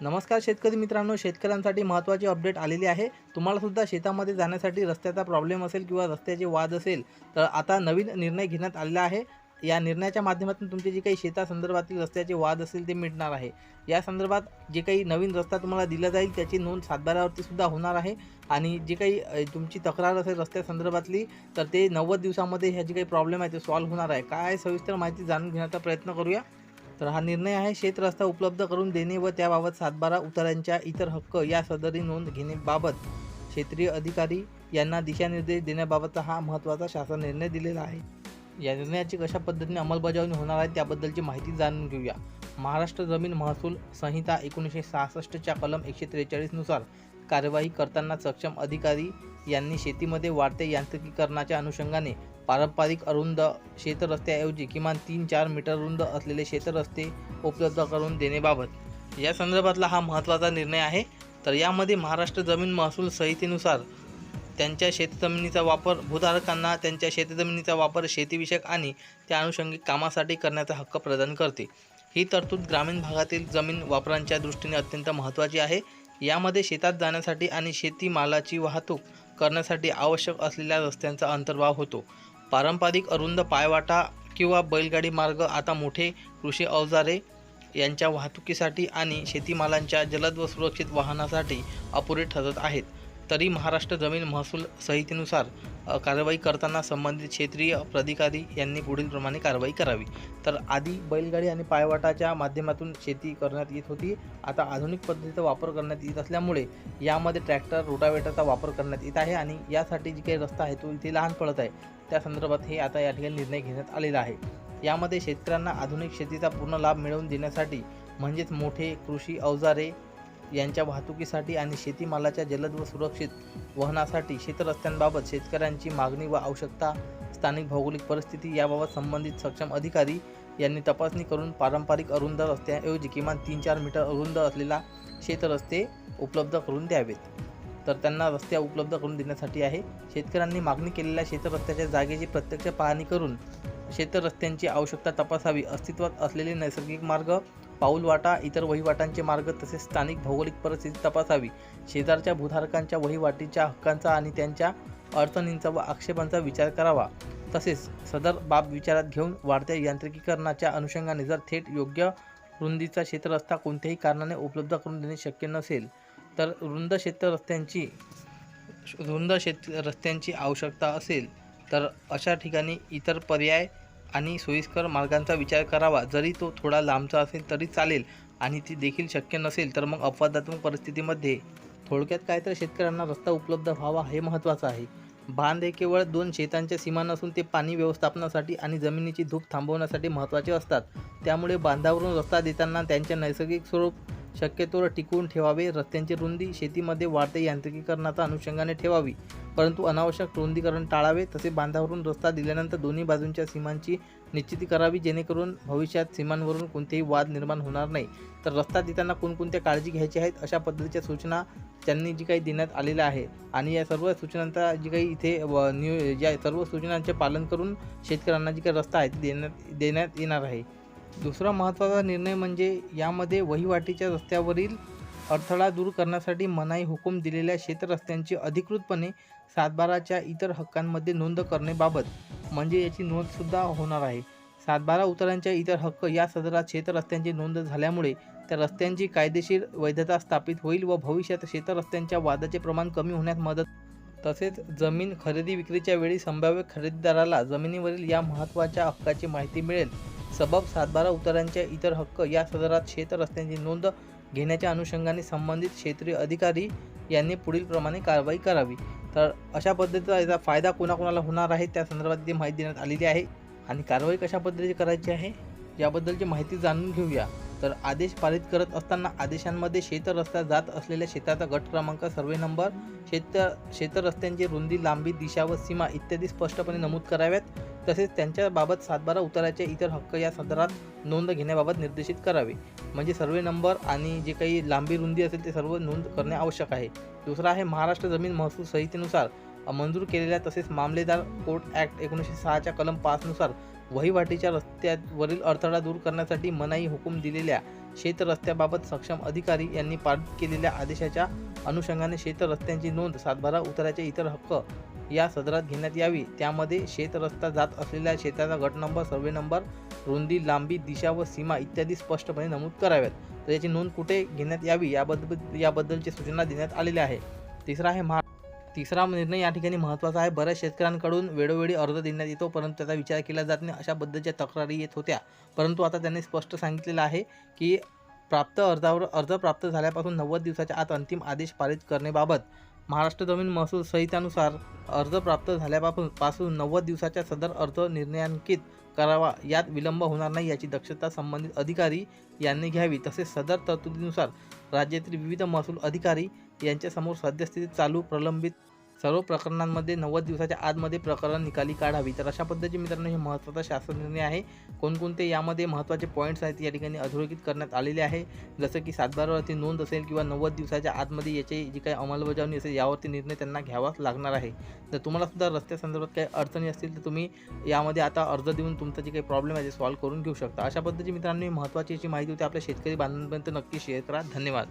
नमस्कार शेतकरी मित्रांनो शेतकऱ्यांसाठी महत्त्वाची अपडेट आलेली आहे. तुम्हाला सुद्धा शेतामध्ये जाण्यासाठी रस्त्याचा प्रॉब्लेम असेल किंवा रस्त्याचे वाद असेल तर आता नवीन निर्णय घेण्यात आलेला आहे. या निर्णयाच्या माध्यमातून तुमचे जे काही शेतासंदर्भातील रस्त्याचे वाद असेल ते मिटणार आहे. या संदर्भात जे काही नवीन रस्ता तुम्हाला दिला जाईल त्याची नोंद सातबाऱ्यावरती सुद्धा होणार आहे. आणि जे काही तुमची तक्रार असेल रस्त्यासंदर्भातली तर ते नव्वद दिवसामध्ये ह्या जे काही प्रॉब्लेम आहे ते सॉल्व्ह होणार आहे. काय सविस्तर माहिती जाणून घेण्याचा प्रयत्न करूया. तर हा निर्णय आहे. शेत रस्ता उपलब्ध करून देणे व त्याबाबत सातबारा उतारांच्या इतर हक्क या सदरी नोंद घेण्याबाबत क्षेत्रीय अधिकारी यांना दिशानिर्देश देण्याबाबतचा हा महत्त्वाचा शासन निर्णय दिलेला आहे. या निर्णयाची कशा पद्धतीने अंमलबजावणी होणार आहे त्याबद्दलची माहिती जाणून घेऊया. महाराष्ट्र जमीन महसूल संहिता एकोणीसशे सहासष्टच्या कलम एकशे त्रेचाळीसनुसार कार्यवाही करताना सक्षम अधिकारी यांनी शेतीमध्ये वाढते यांत्रिकीकरणाच्या अनुषंगाने पारंपरिक अरुंद शेतरस्त्याऐवजी किमान तीन चार मीटर रुंद असलेले शेतरस्ते उपलब्ध करून देण्याबाबत. या संदर्भातला हा महत्त्वाचा निर्णय आहे. तर यामध्ये महाराष्ट्र जमीन महसूल संहितेनुसार त्यांच्या शेतजमिनीचा वापर भूधारकांना त्यांच्या शेतजमिनीचा वापर शेतीविषयक आणि त्या अनुषंगिक कामासाठी करण्याचा हक्क प्रदान करते. ही तरतूद ग्रामीण भागातील जमीन वापरांच्या दृष्टीने अत्यंत महत्त्वाची आहे. यामध्ये शेतात जाण्यासाठी आणि शेतीमालाची वाहतूक करण्यासाठी आवश्यक असलेल्या रस्त्यांचा अंतर्भाव होतो. पारंपरिक अरुंद पायवाटा किंवा बैलगाडी मार्ग आता मोठे कृषी अवजारे यांच्या वाहतुकीसाठी आणि शेतीमालांच्या जलद व सुरक्षित वाहनासाठी अपुरे ठरत आहेत. तरी महाराष्ट्र जमीन महसूल संहितेनुसार कारवाई करताना संबंधित क्षेत्रीय प्राधिकारी यांनी पुढीलप्रमाणे कारवाई करावी. तर आधी बैलगाडी आणि पायवाटाच्या माध्यमातून शेती करण्यात येत होती. आता आधुनिक पद्धतीचा वापर करण्यात येत असल्यामुळे यामध्ये ट्रॅक्टर रोटावेटरचा वापर करण्यात येत आहे आणि यासाठी जी काही रस्ता आहे तो इथे लहान पडत आहे. त्या संदर्भात हे आता या ठिकाणी निर्णय घेण्यात आलेला आहे. यामध्ये शेतकऱ्यांना आधुनिक शेतीचा पूर्ण लाभ मिळवून देण्यासाठी म्हणजेच मोठे कृषी अवजारे यांच्या वाहतुकीसाठी आणि शेतीमालाच्या जलद व सुरक्षित वहनासाठी शेतरस्त्यांबाबत शेतकऱ्यांची मागणी व आवश्यकता स्थानिक भौगोलिक परिस्थिती याबाबत संबंधित सक्षम अधिकारी यांनी तपासणी करून पारंपरिक अरुंद रस्त्याऐवजी किमान तीन चार मीटर अरुंद असलेला शेतरस्ते उपलब्ध करून द्यावेत. तर त्यांना रस्ते उपलब्ध करून देण्यासाठी आहे. शेतकऱ्यांनी मागणी केलेल्या शेतरस्त्याच्या जागेची प्रत्यक्ष पाहणी करून शेतरस्त्यांची आवश्यकता तपासावी. अस्तित्वात असलेले नैसर्गिक मार्ग पाऊलवाटा इतर वहिवाटांचे मार्ग तसेच स्थानिक भौगोलिक परिस्थिती तपासावी. शेजारच्या भूधारकांच्या वहिवाटीच्या हक्कांचा आणि त्यांच्या अडचणींचा व आक्षेपांचा विचार करावा. तसेच सदर बाब विचारात घेऊन वाढत्या यांत्रिकीकरणाच्या अनुषंगाने जर थेट योग्य रुंदीचा क्षेत्र रस्ता कोणत्याही कारणाने उपलब्ध करून देणे शक्य नसेल तर रुंद क्षेत्र रस्त्यांची रुंद क्षेत्र रस्त्यांची आवश्यकता असेल तर अशा ठिकाणी इतर पर्याय आणि सोयीस्कर मार्गांचा विचार करावा. जरी तो थोडा लांबचा असेल तरी चालेल आणि ती देखील शक्य नसेल तर मग अपवादात्मक परिस्थितीमध्ये थोडक्यात काय तर शेतकऱ्यांना रस्ता उपलब्ध व्हावा हे महत्त्वाचं आहे. बांध हे केवळ दोन शेतांच्या सीमा नसून ते पाणी व्यवस्थापनासाठी आणि जमिनीची धूप थांबवण्यासाठी महत्त्वाचे असतात. त्यामुळे बांधावरून रस्ता देताना त्यांचे नैसर्गिक स्वरूप शक्यतोवर टिकवून ठेवावे. रस्त्यांची रुंदी शेतीमध्ये वाढते यांत्रिकीकरणाचा अनुषंगाने ठेवावी. परंतु अनावश्यक रुंदीकरण टाळावे. तसे बांधावरून रस्ता दिल्यानंतर दोन्ही बाजूंच्या सीमांची निश्चिती करावी. जेणेकरून भविष्यात सीमांवरून कोणतेही वाद निर्माण होणार नाही. तर रस्ता देताना कोणकोणत्या काळजी घ्यायची आहेत अशा पद्धतीच्या सूचना त्यांनी जी काही देण्यात आलेल्या आहे आणि या सर्व सूचनांचा जी काही इथे व न्यू या सर्व सूचनांचे पालन करून शेतकऱ्यांना जी काही रस्ता आहे ती देण्यात देण्यात येणार आहे. दुसरा महत्त्वाचा निर्णय म्हणजे यामध्ये वहिवाटीच्या रस्त्यावरील अडथळा दूर करण्यासाठी मनाई हुकूम दिलेल्या क्षेत्ररस्त्यांची अधिकृतपणे सातबाराच्या इतर हक्कांमध्ये नोंद करण्याबाबत म्हणजे याची नोंदसुद्धा होणार आहे. सातबारा उतारांच्या इतर हक्क या सदरात क्षेत्ररस्त्यांची नोंद झाल्यामुळे त्या रस्त्यांची कायदेशीर वैधता स्थापित होईल व भविष्यात क्षेत्ररस्त्यांच्या वादाचे प्रमाण कमी होण्यास मदत तसेच जमीन खरेदी विक्रीच्या वेळी संभाव्य खरेदीदाराला जमिनीवरील या महत्त्वाच्या हक्काची माहिती मिळेल. सबब सातबारा उतारांच्या इतर हक्क या सदरात शेतरस्त्यांची नोंद घेण्याच्या अनुषंगाने संबंधित क्षेत्रीय अधिकारी यांनी पुढीलप्रमाणे कारवाई करावी. तर अशा पद्धतीचा याचा फायदा कोणाकोणाला होणार आहे त्या संदर्भात ती माहिती देण्यात आलेली आहे आणि कारवाई कशा पद्धतीची करायची आहे याबद्दलची माहिती जाणून घेऊया. तर आदेश पारित करत असताना आदेशांमध्ये शेतरस्ता जात असलेल्या शेताचा गट क्रमांक सर्वे नंबर शेत शेतरस्त्यांची रुंदी लांबी दिशा व सीमा इत्यादी स्पष्टपणे नमूद कराव्यात. तसेच त्यांच्याबाबत सातबारा उताराचे इतर हक्क या सदरात नोंद घेण्याबाबत निर्देशित करावे. म्हणजे सर्वे नंबर आणि जे काही लांबी रुंदी असेल ते सर्व नोंद करणे आवश्यक आहे. दुसरा आहे महाराष्ट्र जमीन महसूल संहितेनुसार मंजूर केलेल्या तसेच मामलेदार कोर्ट ॲक्ट एकोणीसशे सहाच्या कलम पाचनुसार वहिवाटीच्या रस्त्यावरील अडथळा दूर करण्यासाठी मनाई हुकूम दिलेल्या शेत रस्त्याबाबत सक्षम अधिकारी यांनी पारित केलेल्या आदेशाच्या अनुषंगाने शेत रस्त्यांची नोंद सातबारा उताराचे इतर हक्क या सदरात घेण्यात यावी. त्यामध्ये शेत रस्ता जात असलेल्या शेताचा गट नंबर सर्वे नंबर रुंदी लांबी दिशा व सीमा इत्यादी स्पष्टपणे नमूद कराव्यात. तर याची नोंद कुठे घेण्यात यावी याबद्दल याबद्दलची सूचना देण्यात आलेल्या आहे. तिसरा आहे महा तिसरा निर्णय या ठिकाणी महत्त्वाचा आहे. बऱ्याच शेतकऱ्यांकडून वेळोवेळी अर्ज देण्यात येतो परंतु त्याचा विचार केला जात नाही. अशा बद्दलच्या तक्रारी येत होत्या. परंतु आता त्यांनी स्पष्ट सांगितलेलं आहे की प्राप्त अर्जावर अर्ज प्राप्त झाल्यापासून नव्वद दिवसाच्या आत अंतिम आदेश पारित करण्याबाबत महाराष्ट्र जमीन महसूल संहितानुसार अर्ज प्राप्त झाल्यापासून पासून नव्वद दिवसाच्या सदर अर्ज निर्णयांकित करावा. यात विलंब होणार नाही याची दक्षता संबंधित अधिकारी यांनी घ्यावी. तसेच सदर तरतुदीनुसार राज्यातील विविध महसूल अधिकारी यांच्यासमोर सद्यस्थितीत चालू प्रलंबित सर्व प्रकरणांमध्ये नव्वद दिवसाच्या आतमध्ये प्रकरण निकाली काढावी. तर अशा पद्धतीचे मित्रांनो हे महत्त्वाचा शासन निर्णय आहे. कोणकोणते यामध्ये महत्त्वाचे पॉईंट्स आहेत या ठिकाणी अधोरेखित करण्यात आलेले आहे. जसं की सातबारावरती नोंद असेल किंवा नव्वद दिवसाच्या आतमध्ये याची जी काही अंमलबजावणी असेल यावरती निर्णय त्यांना घ्यावाच लागणार आहे. जर तुम्हाला सुद्धा रस्त्यासंदर्भात काही अडचणी असतील तर तुम्ही यामध्ये आता अर्ज देऊन तुमचा जे काही प्रॉब्लेम आहे ते सॉल्व्ह करून घेऊ शकता. अशा पद्धतीची मित्रांनो महत्त्वाची याची माहिती होती. आपल्या शेतकरी बांधवांपर्यंत नक्की शेअर करा. धन्यवाद.